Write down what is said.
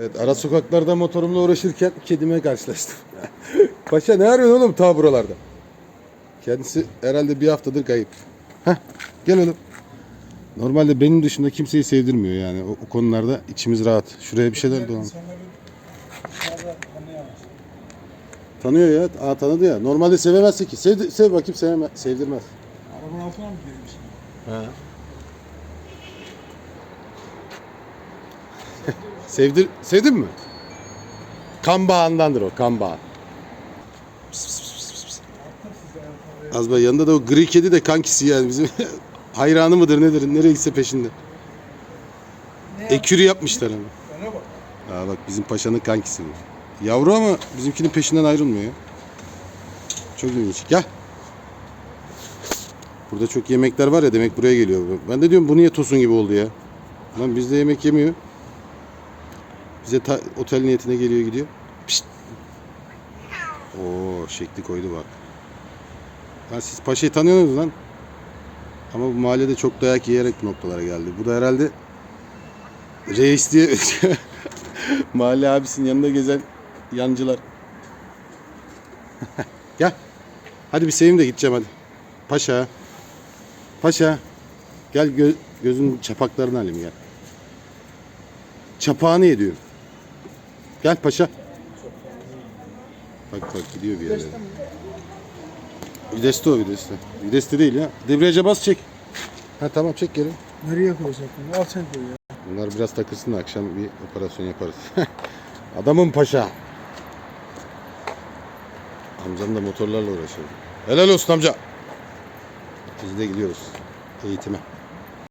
Evet ara sokaklarda motorumla uğraşırken kedime karşılaştım. Paşa ne arıyorsun oğlum ta buralarda? Kendisi herhalde bir haftadır kayıp. Heh, gel oğlum. Normalde benim dışında kimseyi sevdirmiyor yani. O, o konularda içimiz rahat. Şuraya bir şeyler dolan. Tanıyor ya. Aa tanıdı ya. Normalde sevemezse ki. Sev, sev bakayım sevme, sevdirmez. Arabanın altına mı girmiş? He. Sevdir, sevdin mi? Kan bağındandır o, kan bağı. Az bak yanında da o gri kedi de kankisi yani bizim hayranı mıdır nedir nereye gitse peşinde. Ne Ekürü yapmışlar ama. Öne bak. Aa bak bizim paşanın kankisi bu. Yavru ama bizimkinin peşinden ayrılmıyor ya. Çok ilginç. Gel. Burada çok yemekler var ya demek buraya geliyor. Ben de diyorum bu niye tosun gibi oldu ya. Lan bizde yemek yemiyor. Bize ta- otel niyetine geliyor gidiyor. Pişt. Oo şekli koydu bak. Lan siz paşayı tanıyorsunuz lan. Ama bu mahallede çok dayak yiyerek bu noktalara geldi. Bu da herhalde reis diye mahalle abisinin yanında gezen yancılar. Gel. Hadi bir seveyim de gideceğim hadi. Paşa. Paşa. Gel gö- gözün çapaklarını alayım gel. Çapağını yediyor. Gel paşa. Bak bak gidiyor bir yere. Videste o videste. Videste değil ya. Debriyaja bas çek. Ha tamam çek geri. Nereye koyacak bunu? Al sen koy ya. Bunlar biraz takılsın da akşam bir operasyon yaparız. Adamın paşa. Amcam da motorlarla uğraşıyor. Helal olsun amca. Biz de gidiyoruz eğitime.